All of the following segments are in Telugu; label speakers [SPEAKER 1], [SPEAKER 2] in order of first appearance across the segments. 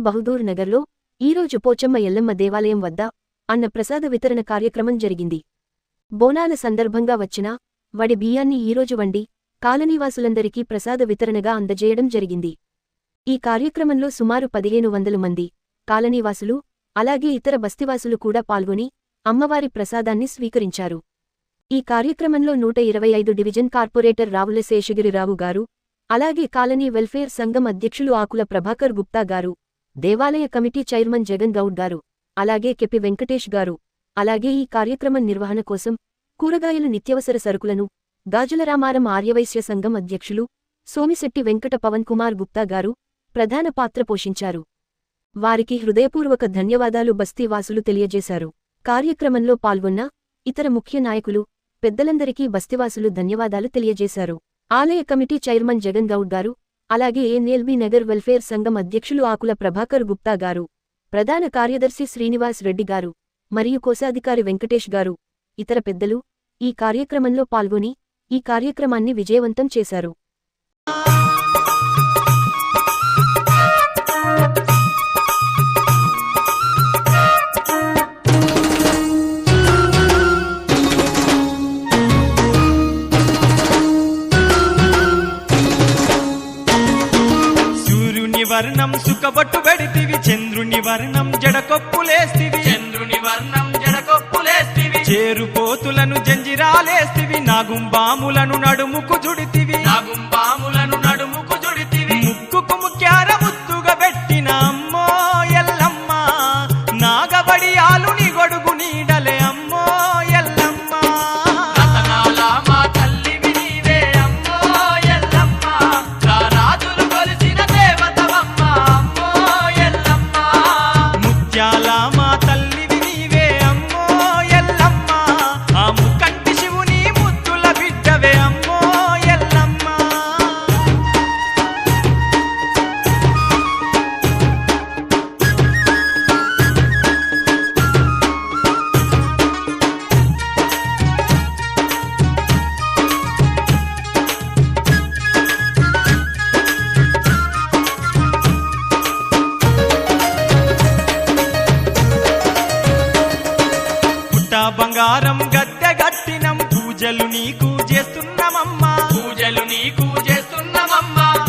[SPEAKER 1] న్యూలాల్ బహదూర్ నగర్లో ఈరోజు పోచమ్మ ఎల్లమ్మ దేవాలయం వద్ద అన్న ప్రసాద వితరణ కార్యక్రమం జరిగింది. బోనాల సందర్భంగా వచ్చిన వడి బియ్యాన్ని ఈరోజు వండి కాలనీవాసులందరికీ ప్రసాద వితరణగా అందజేయడం జరిగింది. ఈ కార్యక్రమంలో సుమారు పదిహేను వందల మంది కాలనీవాసులు అలాగే ఇతర బస్తివాసులు కూడా పాల్గొని అమ్మవారి ప్రసాదాన్ని స్వీకరించారు. ఈ కార్యక్రమంలో నూట ఇరవై ఐదు డివిజన్ కార్పొరేటర్ రావుల శేషగిరిరావు గారు అలాగే కాలనీ వెల్ఫేర్ సంఘం అధ్యక్షులు ఆకుల ప్రభాకర్ గుప్తా గారు దేవాలయ కమిటీ చైర్మన్ జగన్ గౌడ్ గారు అలాగే కెపి వెంకటేష్ గారు అలాగే ఈ కార్యక్రమం నిర్వహణ కోసం కూరగాయలు నిత్యవసర సరుకులను గాజుల రామారం ఆర్యవైశ్య సంఘం అధ్యక్షులు సోమిశెట్టి వెంకట పవన్ కుమార్ గుప్తా గారు ప్రధాన పాత్ర పోషించారు. వారికి హృదయపూర్వక ధన్యవాదాలు బస్తీవాసులు తెలియజేశారు. కార్యక్రమంలో పాల్గొన్న ఇతర ముఖ్య నాయకులు పెద్దలందరికీ బస్తివాసులు ధన్యవాదాలు తెలియజేశారు. ఆలయ కమిటీ చైర్మన్ జగన్ గౌడ్ గారు అలాగే ఎన్ఎల్బి నగర్ వెల్ఫేర్ సంఘం అధ్యక్షులు ఆకుల ప్రభాకర్ గుప్తా గారు ప్రధాన కార్యదర్శి శ్రీనివాస్ రెడ్డి గారు మరియు కోశాధికారి వెంకటేష్ గారు ఇతర పెద్దలు ఈ కార్యక్రమంలో పాల్గొని ఈ కార్యక్రమాన్ని విజయవంతం చేశారు.
[SPEAKER 2] వర్ణం సుఖబట్టు పెడితివి. చంద్రుని వర్ణం జడకొప్పులేస్తివి.
[SPEAKER 3] చంద్రుని వర్ణం జడకొప్పులేస్తివి.
[SPEAKER 2] చేరుపోతులను జంజిరాలేస్తివి. నాగుంబాములను నడుముకు జుడితివి
[SPEAKER 3] నాగుంబాములను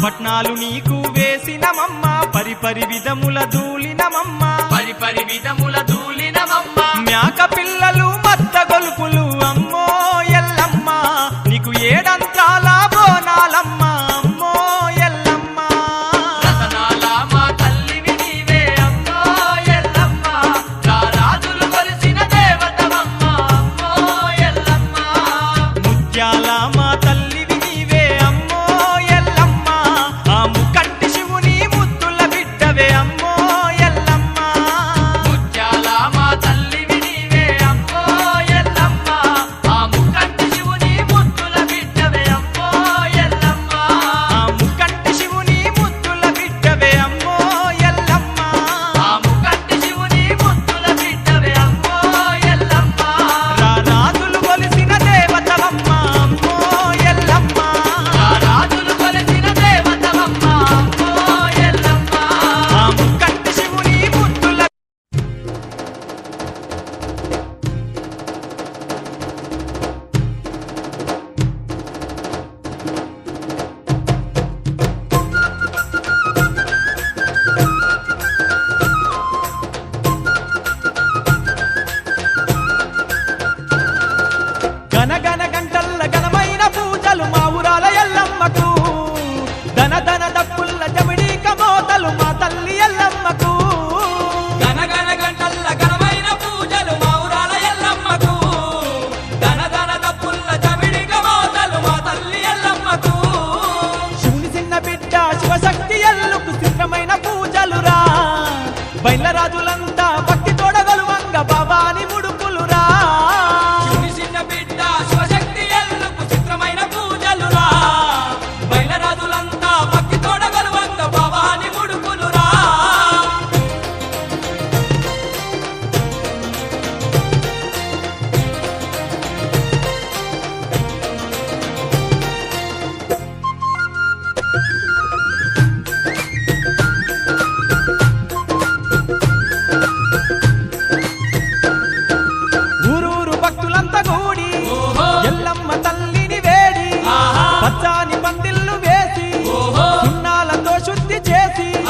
[SPEAKER 2] పట్నాలు నీకు వేసినమమ్మా పరిపరి విధముల దూలినమమ్మా.
[SPEAKER 3] పరి పరి విధముల దూలినమమ్మా.
[SPEAKER 2] మేక పిల్లలు esquecer.